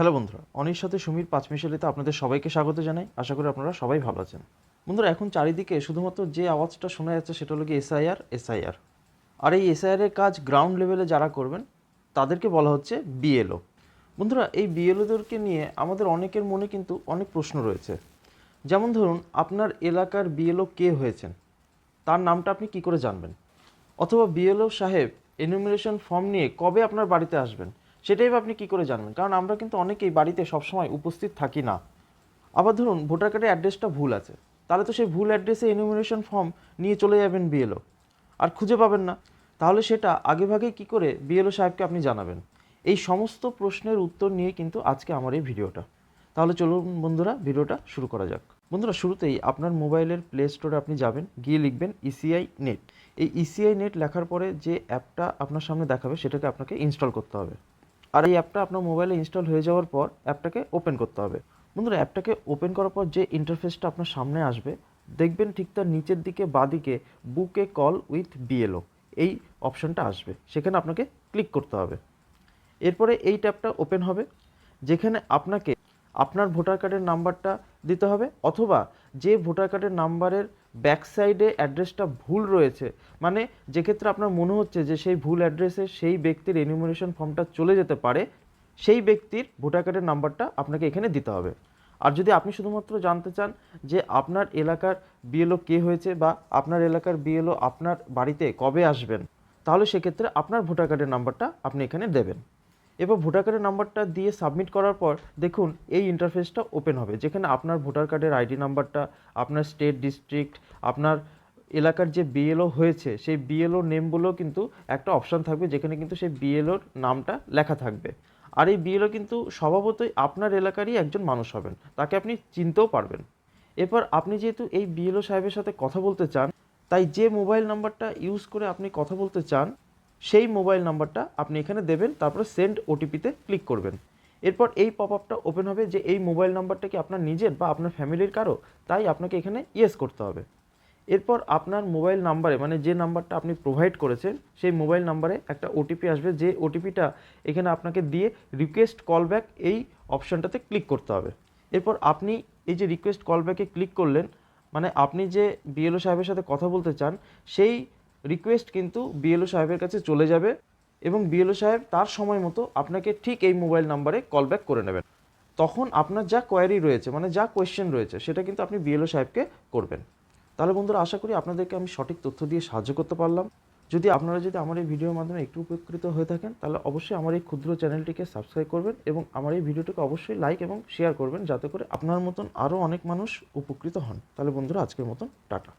Hello বন্ধুরা, অনির সাথে সুমির পাঁচ মিশালিতে আপনাদের সবাইকে স্বাগত জানাই। আশা করি আপনারা সবাই ভালো আছেন। বন্ধুরা, এখন চারিদিকে শুধুমাত্র যে আওয়াজটা শোনা যাচ্ছে সেটা হলো কি এসআইআর এসআইআর। আর এই এসআইআর এর কাজ গ্রাউন্ড লেভেলে যারা করবেন, তাদেরকে বলা হচ্ছে বিএলও। বন্ধুরা, এই বিএলওদেরকে নিয়ে আমাদের অনেকের মনে কিন্তু অনেক প্রশ্ন রয়েছে। যেমন ধরুন, আপনার এলাকার বিএলও কে হয়েছেন? তার নামটা আপনি কি করে জানবেন? অথবা বিএলও সাহেব এনুমিনেশন ফর্ম নিয়ে কবে আপনার বাড়িতে আসবেন? সেটাই আপনি কী করে জানবেন? কারণ আমরা কিন্তু অনেকেই বাড়িতে সবসময় উপস্থিত থাকি না। আবার ধরুন, ভোটার কার্ডের অ্যাড্রেসটা ভুল আছে। তাহলে তো সেই ভুল অ্যাড্রেসে এনুমিনেশন ফর্ম নিয়ে চলে যাবেন বিএলও আর খুঁজে পাবেন না। তাহলে সেটা আগেভাগেই কী করে বিএলও সাহেবকে আপনি জানাবেন? এই সমস্ত প্রশ্নের উত্তর নিয়ে কিন্তু আজকে আমার এই ভিডিওটা। তাহলে চলুন বন্ধুরা, ভিডিওটা শুরু করা যাক। বন্ধুরা, শুরুতেই আপনার মোবাইলের প্লে স্টোরে আপনি যাবেন, গিয়ে লিখবেন ইসিআই নেট এই ইসিআই নেট লেখার পরে যে অ্যাপটা আপনার সামনে দেখাবে, সেটাকে আপনাকে ইনস্টল করতে হবে। আর এই অ্যাপটা আপনার মোবাইলে ইনস্টল হয়ে যাওয়ার পর অ্যাপটাকে ওপেন করতে হবে। বন্ধুরা অ্যাপটাকে ওপেন করার পর যে ইন্টারফেসটা আপনার সামনে আসবে, দেখবেন ঠিক তার নিচের দিকে বাদিকে বুকে কল উইথ বিএলও এই অপশনটা আসবে। সেখানে আপনাকে ক্লিক করতে হবে। এরপরে এই ট্যাবটা ওপেন হবে, যেখানে আপনাকে আপনার ভোটার কার্ডের নাম্বারটা দিতে হবে, অথবা যে ভোটার কার্ডের নাম্বারের ব্যাক সাইডে অ্যাড্রেসটা ভুল রয়েছে। মানে যে ক্ষেত্রে আপনার মনে হচ্ছে যে সেই ভুল অ্যাড্রেসে সেই ব্যক্তির এনিমিনেশন ফর্মটা চলে যেতে পারে, সেই ব্যক্তির ভোটার কার্ডের নাম্বারটা আপনাকে এখানে দিতে হবে। আর যদি আপনি শুধুমাত্র জানতে চান যে আপনার এলাকার বিএলও কে হয়েছে বা আপনার এলাকার বিএলও আপনার বাড়িতে কবে আসবেন, তাহলে সেক্ষেত্রে আপনার ভোটার কার্ডের নাম্বারটা আপনি এখানে দেবেন। এবার ভোটার কার্ডের নাম্বারটা দিয়ে সাবমিট করার পর দেখুন, এই ইন্টারফেসটা ওপেন হবে। যেখানে আপনার ভোটার কার্ডের আইডি নাম্বারটা আপনার স্টেট ডিস্ট্রিক্ট আপনার এলাকার যে বিএলও হয়েছে, সেই বিএলও নেমগুলো কিন্তু একটা অপশান থাকবে, যেখানে কিন্তু সেই বিএলওর নামটা লেখা থাকবে। আর এই বিএলও কিন্তু স্বভাবতই আপনার এলাকারই একজন মানুষ হবেন, তাকে আপনি চিনতেও পারবেন। এরপর আপনি যেহেতু এই বিএলও সাহেবের সাথে কথা বলতে চান, তাই যে মোবাইল নাম্বারটা ইউজ করে আপনি কথা বলতে চান সেই মোবাইল নাম্বারটা আপনি এখানে দেবেন, তারপরে সেন্ড ওটিপিতে ক্লিক করবেন। এরপর এই পপ আপটা ওপেন হবে যে এই মোবাইল নাম্বারটা কি আপনার নিজের বা আপনার ফ্যামিলির কারও? তাই আপনাকে এখানে ইয়েস করতে হবে। এরপর আপনার মোবাইল নাম্বারে মানে যে নাম্বারটা আপনি প্রোভাইড করেছেন, সেই মোবাইল নাম্বারে একটা ওটিপি আসবে, যে ওটিপিটা এখানে আপনাকে দিয়ে রিকোয়েস্ট কল ব্যাক এই অপশানটাতে ক্লিক করতে হবে। এরপর আপনি এই যে রিকোয়েস্ট কল ব্যাকে ক্লিক করলেন মানে আপনি যে বিএলও সাহেবের সাথে কথা বলতে চান, সেই রিকোয়েস্ট কিন্তু বিএলও সাহেবের কাছে চলে যাবে এবং বিএলও সাহেব তার সময় মতো আপনাকে ঠিক এই মোবাইল নাম্বারে কল ব্যাক করে নেবেন। তখন আপনার যা কোয়ারি রয়েছে মানে যা কোয়েশ্চেন রয়েছে, সেটা কিন্তু আপনি বিএলও সাহেবকে করবেন। তাহলে বন্ধুরা, আশা করি আপনাদেরকে আমি সঠিক তথ্য দিয়ে সাহায্য করতে পারলাম। যদি আপনারা যদি আমার এই ভিডিওর মাধ্যমে একটু উপকৃত হয়ে থাকেন, তাহলে অবশ্যই আমার এই ক্ষুদ্র চ্যানেলটিকে সাবস্ক্রাইব করবেন এবং আমার এই ভিডিওটিকে অবশ্যই লাইক এবং শেয়ার করবেন, যাতে করে আপনার মতন আরও অনেক মানুষ উপকৃত হন। তাহলে বন্ধুরা, আজকের মতন, টাটা।